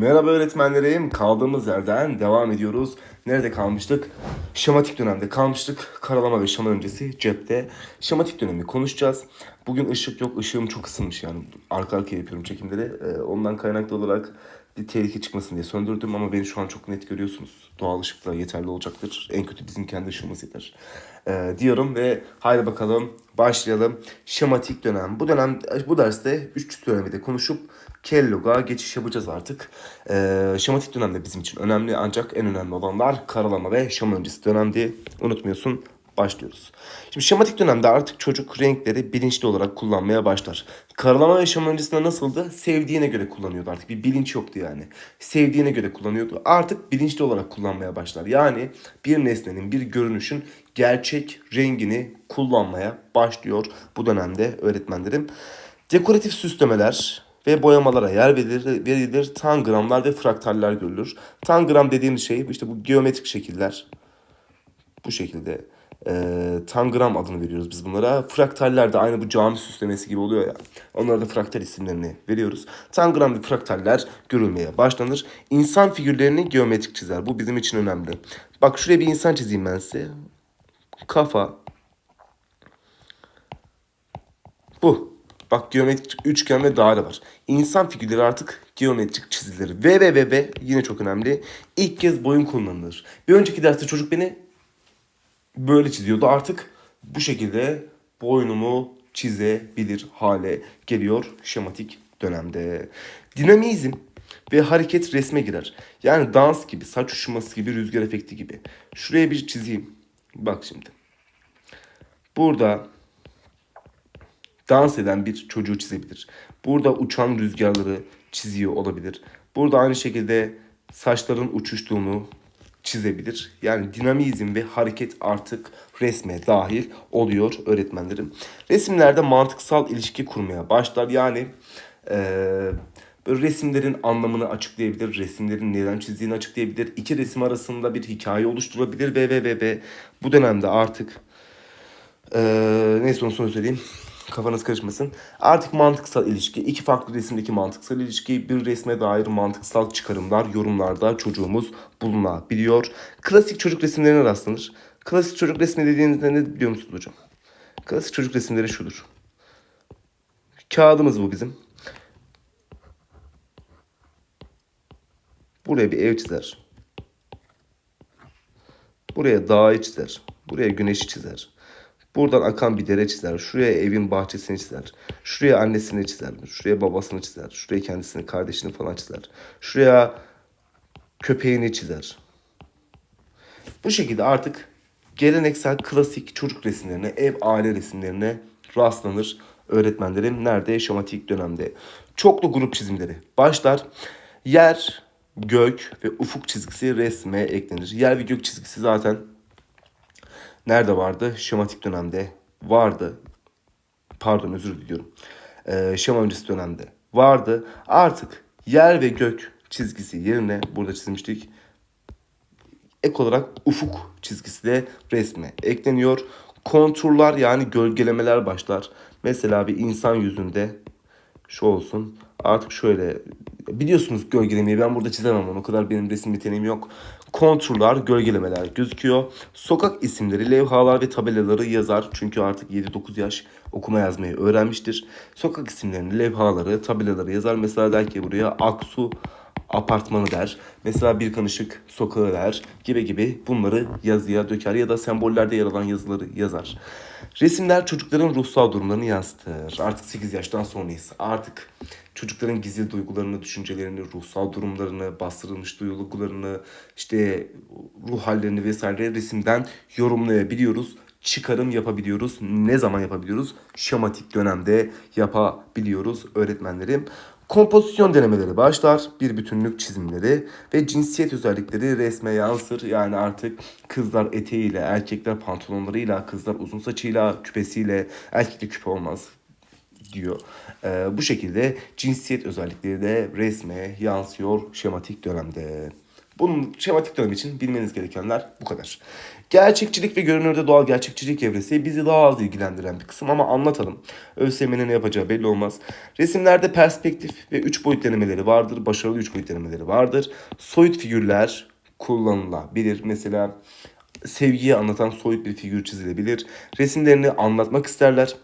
Merhaba öğretmenlerim. Kaldığımız yerden devam ediyoruz. Nerede kalmıştık? Şematik dönemde kalmıştık. Karalama ve şama öncesi cepte. Şematik dönemi konuşacağız. Bugün ışık yok. Işığım çok ısınmış yani. Arka arkaya yapıyorum çekimleri. Ee, ondan kaynaklı olarak tehlike çıkmasın diye söndürdüm ama beni şu an çok net görüyorsunuz. Doğal ışıkla yeterli olacaktır. En kötü bizim kendi ışığımız yeter. Ee, diyorum ve haydi bakalım başlayalım. Şematik dönem. Bu dönem bu derste 3 dönemi de konuşup Kellog'a geçiş yapacağız artık. Ee, şematik dönemde bizim için önemli ancak en önemli olanlar karalama ve şama öncesi dönemdi. Unutmuyorsun başlıyoruz. Şimdi şematik dönemde artık çocuk renkleri bilinçli olarak kullanmaya başlar. Karalama ve şama öncesinde nasıldı? Sevdiğine göre kullanıyordu artık. Bir bilinç yoktu yani. Sevdiğine göre kullanıyordu. Artık bilinçli olarak kullanmaya başlar. Yani bir nesnenin, bir görünüşün gerçek rengini kullanmaya başlıyor bu dönemde öğretmenlerim. Dekoratif süslemeler ve boyamalara yer verilir, verilir. Tangramlar ve fraktaller görülür. Tangram dediğimiz şey işte bu geometrik şekiller. Bu şekilde e, tangram adını veriyoruz biz bunlara. Fraktaller de aynı bu cami süslemesi gibi oluyor ya. Onlara da fraktal isimlerini veriyoruz. Tangram ve fraktaller görülmeye başlanır. İnsan figürlerini geometrik çizer. Bu bizim için önemli. Bak şuraya bir insan çizeyim ben size. Kafa. Bu. Bak geometrik üçgen ve daire var. İnsan figürleri artık geometrik çizilir. Ve ve ve ve yine çok önemli. İlk kez boyun kullanılır. Bir önceki derste çocuk beni böyle çiziyordu. Artık bu şekilde boynumu çizebilir hale geliyor şematik dönemde. Dinamizm ve hareket resme girer. Yani dans gibi, saç uçuşması gibi, rüzgar efekti gibi. Şuraya bir çizeyim. Bak şimdi. Burada dans eden bir çocuğu çizebilir. Burada uçan rüzgarları çiziyor olabilir. Burada aynı şekilde saçların uçuştuğunu çizebilir. Yani dinamizm ve hareket artık resme dahil oluyor öğretmenlerim. Resimlerde mantıksal ilişki kurmaya başlar. Yani eee böyle resimlerin anlamını açıklayabilir, resimlerin neden çizdiğini açıklayabilir, iki resim arasında bir hikaye oluşturabilir ve ve ve ve bu dönemde artık ee, neyse onu söyleyeyim. Kafanız karışmasın. Artık mantıksal ilişki, iki farklı resimdeki mantıksal ilişki, bir resme dair mantıksal çıkarımlar, yorumlarda çocuğumuz bulunabiliyor. Klasik çocuk resimlerine rastlanır. Klasik çocuk resmi dediğinizde ne biliyor musunuz hocam? Klasik çocuk resimleri şudur. Kağıdımız bu bizim. Buraya bir ev çizer. Buraya dağı çizer. Buraya güneşi çizer. Buradan akan bir dere çizer. Şuraya evin bahçesini çizer. Şuraya annesini çizer. Şuraya babasını çizer. Şuraya kendisini, kardeşini falan çizer. Şuraya köpeğini çizer. Bu şekilde artık geleneksel klasik çocuk resimlerine, ev aile resimlerine rastlanır öğretmenlerim nerede? Şematik dönemde. Çoklu grup çizimleri başlar. Yer, gök ve ufuk çizgisi resme eklenir. Yer ve gök çizgisi zaten nerede vardı? Şematik dönemde vardı. Pardon özür diliyorum. Ee, şema öncesi dönemde vardı. Artık yer ve gök çizgisi yerine burada çizmiştik. Ek olarak ufuk çizgisi de resme ekleniyor. Konturlar yani gölgelemeler başlar. Mesela bir insan yüzünde şu olsun. Artık şöyle biliyorsunuz gölgelemeyi ben burada çizemem onu. O kadar benim resim yeteneğim yok. Konturlar, gölgelemeler gözüküyor. Sokak isimleri, levhalar ve tabelaları yazar. Çünkü artık 7-9 yaş okuma yazmayı öğrenmiştir. Sokak isimlerini, levhaları, tabelaları yazar. Mesela der ki buraya Aksu apartmanı der. Mesela bir kanışık sokağı der gibi gibi bunları yazıya döker ya da sembollerde yer alan yazıları yazar. Resimler çocukların ruhsal durumlarını yansıtır. Artık 8 yaştan sonrayız. Artık çocukların gizli duygularını, düşüncelerini, ruhsal durumlarını, bastırılmış duygularını, işte ruh hallerini vesaire resimden yorumlayabiliyoruz. Çıkarım yapabiliyoruz. Ne zaman yapabiliyoruz? Şematik dönemde yapabiliyoruz öğretmenlerim. Kompozisyon denemeleri başlar. Bir bütünlük çizimleri ve cinsiyet özellikleri resme yansır. Yani artık kızlar eteğiyle, erkekler pantolonlarıyla, kızlar uzun saçıyla, küpesiyle, erkekli küpe olmaz diyor. Ee, bu şekilde cinsiyet özellikleri de resme yansıyor şematik dönemde. Bunun şematik dönem için bilmeniz gerekenler bu kadar. Gerçekçilik ve görünürde doğal gerçekçilik evresi bizi daha az ilgilendiren bir kısım ama anlatalım. ÖSYM'nin ne yapacağı belli olmaz. Resimlerde perspektif ve 3 boyut denemeleri vardır. Başarılı 3 boyut denemeleri vardır. Soyut figürler kullanılabilir. Mesela sevgiyi anlatan soyut bir figür çizilebilir. Resimlerini anlatmak isterler.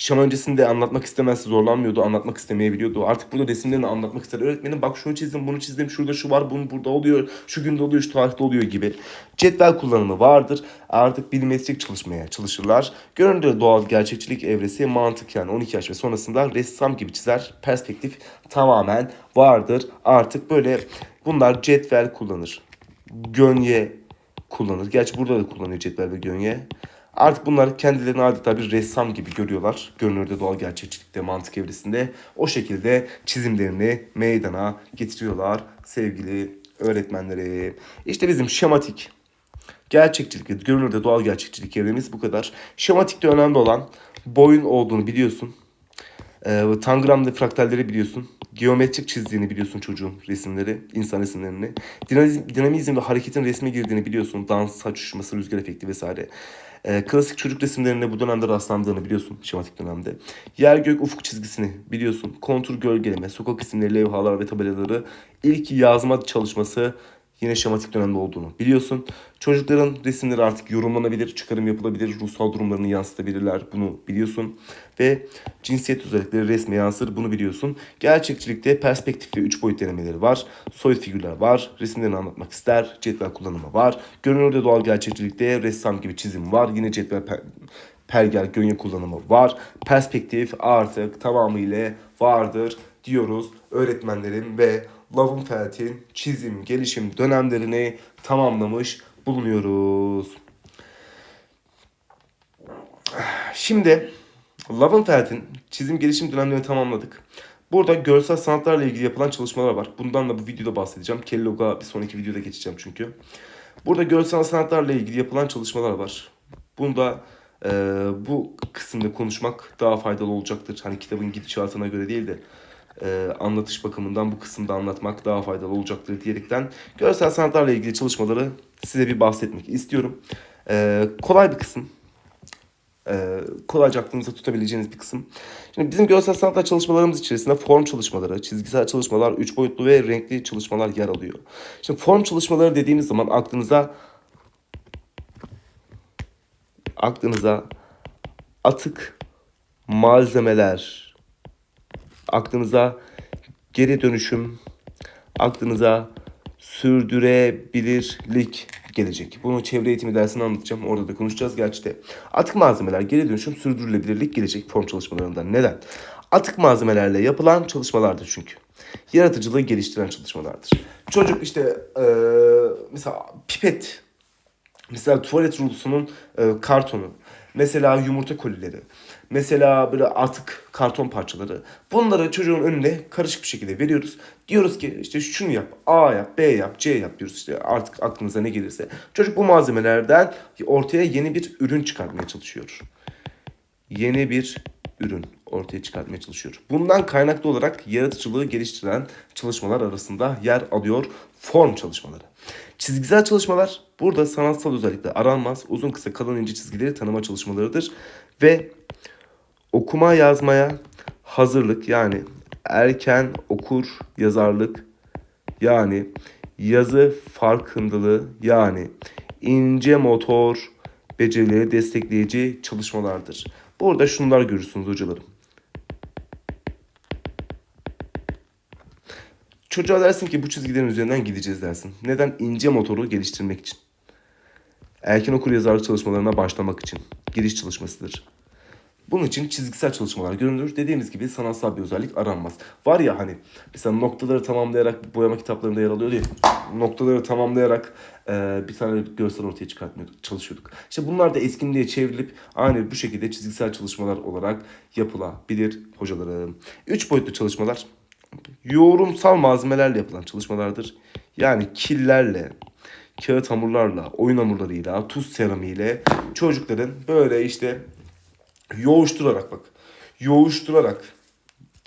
Şam öncesinde anlatmak istemezse zorlanmıyordu, anlatmak istemeyebiliyordu. Artık burada resimlerini anlatmak ister. Öğretmenim bak şunu çizdim, bunu çizdim, şurada şu var, bunu burada oluyor, şu günde oluyor, şu tarihte oluyor gibi. Cetvel kullanımı vardır. Artık bilimetrik çalışmaya çalışırlar. Görünürde doğal gerçekçilik evresi mantık yani 12 yaş ve sonrasında ressam gibi çizer. Perspektif tamamen vardır. Artık böyle bunlar cetvel kullanır. Gönye kullanır. Gerçi burada da kullanıyor cetvel ve gönye. Artık bunlar kendilerini adeta bir ressam gibi görüyorlar. Görünürde doğal gerçekçilikte, mantık evresinde. O şekilde çizimlerini meydana getiriyorlar sevgili öğretmenleri. İşte bizim şematik gerçekçilik ve görünürde doğal gerçekçilik evremiz bu kadar. Şematikte önemli olan boyun olduğunu biliyorsun. Ee, Tangram'da fraktalleri biliyorsun. Geometrik çizdiğini biliyorsun çocuğun resimleri, insan resimlerini. Dinamizm, dinamizm ve hareketin resme girdiğini biliyorsun. Dans, saç uçuşması, rüzgar efekti vesaire. Ee, klasik çocuk resimlerine bu dönemde rastlandığını biliyorsun şematik dönemde. Yer gök ufuk çizgisini biliyorsun. Kontur gölgeleme, sokak isimleri, levhalar ve tabelaları ilk yazma çalışması yine şematik dönemde olduğunu biliyorsun. Çocukların resimleri artık yorumlanabilir, çıkarım yapılabilir, ruhsal durumlarını yansıtabilirler. Bunu biliyorsun. Ve cinsiyet özellikleri resme yansır. Bunu biliyorsun. Gerçekçilikte perspektif ve 3 boyut denemeleri var. Soyut figürler var. Resimlerini anlatmak ister. Cetvel kullanımı var. Görünürde doğal gerçekçilikte ressam gibi çizim var. Yine cetvel per- pergel gönye kullanımı var. Perspektif artık tamamıyla vardır diyoruz öğretmenlerim ve Lovenfeld'in çizim gelişim dönemlerini tamamlamış bulunuyoruz. Şimdi Lovenfeld'in çizim gelişim dönemlerini tamamladık. Burada görsel sanatlarla ilgili yapılan çalışmalar var. Bundan da bu videoda bahsedeceğim. Kellog'a bir sonraki videoda geçeceğim çünkü. Burada görsel sanatlarla ilgili yapılan çalışmalar var. Bunda e, bu kısımda konuşmak daha faydalı olacaktır. Hani kitabın gidişatına göre değil de e, anlatış bakımından bu kısımda anlatmak daha faydalı olacaktır diyerekten görsel sanatlarla ilgili çalışmaları size bir bahsetmek istiyorum. E, kolay bir kısım. E, kolayca aklınızda tutabileceğiniz bir kısım. Şimdi bizim görsel sanatlar çalışmalarımız içerisinde form çalışmaları, çizgisel çalışmalar, üç boyutlu ve renkli çalışmalar yer alıyor. Şimdi form çalışmaları dediğimiz zaman aklınıza aklınıza atık malzemeler, aklınıza geri dönüşüm, aklınıza sürdürebilirlik gelecek. Bunu çevre eğitimi dersinde anlatacağım. Orada da konuşacağız gerçi de. Atık malzemeler, geri dönüşüm, sürdürülebilirlik gelecek form çalışmalarından. Neden? Atık malzemelerle yapılan çalışmalardır çünkü. Yaratıcılığı geliştiren çalışmalardır. Çocuk işte eee, mesela pipet Mesela tuvalet rulosunun e, kartonu. Mesela yumurta kolileri. Mesela böyle atık karton parçaları. Bunları çocuğun önüne karışık bir şekilde veriyoruz. Diyoruz ki işte şunu yap, A yap, B yap, C yap diyoruz işte artık aklınıza ne gelirse. Çocuk bu malzemelerden ortaya yeni bir ürün çıkartmaya çalışıyor. Yeni bir ürün ortaya çıkartmaya çalışıyor. Bundan kaynaklı olarak yaratıcılığı geliştiren çalışmalar arasında yer alıyor form çalışmaları. Çizgisel çalışmalar burada sanatsal özellikle aranmaz, uzun kısa kalın ince çizgileri tanıma çalışmalarıdır ve okuma yazmaya hazırlık yani erken okur yazarlık yani yazı farkındalığı yani ince motor becerileri destekleyici çalışmalardır. Burada şunlar görürsünüz hocalarım. Çocuğa dersin ki bu çizgilerin üzerinden gideceğiz dersin. Neden? İnce motoru geliştirmek için. Erken okur yazarlık çalışmalarına başlamak için. Giriş çalışmasıdır. Bunun için çizgisel çalışmalar görünür. Dediğimiz gibi sanatsal bir özellik aranmaz. Var ya hani mesela noktaları tamamlayarak boyama kitaplarında yer alıyor diye noktaları tamamlayarak e, bir tane görsel ortaya çıkartmaya çalışıyorduk. İşte bunlar da eskinliğe çevrilip aynı bu şekilde çizgisel çalışmalar olarak yapılabilir hocalarım. Üç boyutlu çalışmalar yoğurumsal malzemelerle yapılan çalışmalardır. Yani killerle, kağıt hamurlarla, oyun hamurlarıyla, tuz seramiğiyle çocukların böyle işte yoğuşturarak bak. Yoğuşturarak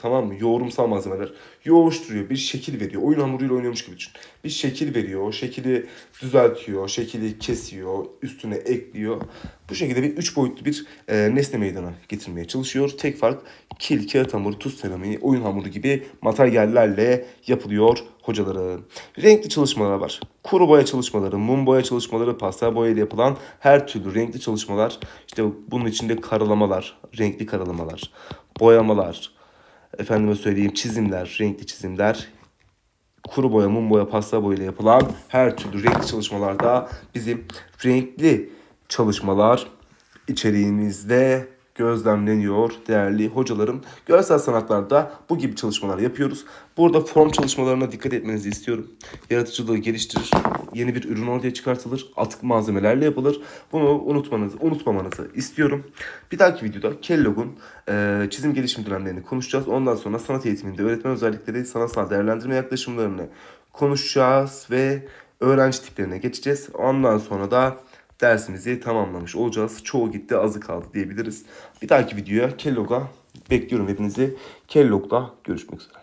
Tamam mı? Yoğurumsal malzemeler. Yoğuşturuyor, bir şekil veriyor. Oyun hamuruyla oynuyormuş gibi düşün. Bir şekil veriyor, şekili düzeltiyor, şekili kesiyor, üstüne ekliyor. Bu şekilde bir üç boyutlu bir e, nesne meydana getirmeye çalışıyor. Tek fark kil, kağıt hamuru, tuz seramiği, oyun hamuru gibi materyallerle yapılıyor hocaların. Renkli çalışmalar var. Kuru boya çalışmaları, mum boya çalışmaları, pastel boya yapılan her türlü renkli çalışmalar. İşte bunun içinde karalamalar, renkli karalamalar, boyamalar, efendime söyleyeyim çizimler, renkli çizimler, kuru boya, mum boya, pastel boya ile yapılan her türlü renkli çalışmalarda bizim renkli çalışmalar içeriğimizde gözlemleniyor değerli hocalarım. Görsel sanatlarda bu gibi çalışmalar yapıyoruz. Burada form çalışmalarına dikkat etmenizi istiyorum. Yaratıcılığı geliştirir. Yeni bir ürün ortaya çıkartılır. Atık malzemelerle yapılır. Bunu unutmanızı, unutmamanızı istiyorum. Bir dahaki videoda Kellog'un e, çizim gelişim dönemlerini konuşacağız. Ondan sonra sanat eğitiminde öğretmen özellikleri, sanatsal değerlendirme yaklaşımlarını konuşacağız ve öğrenci tiplerine geçeceğiz. Ondan sonra da dersimizi tamamlamış olacağız. Çoğu gitti azı kaldı diyebiliriz. Bir dahaki videoya Kellog'a bekliyorum hepinizi. Kellog'da görüşmek üzere.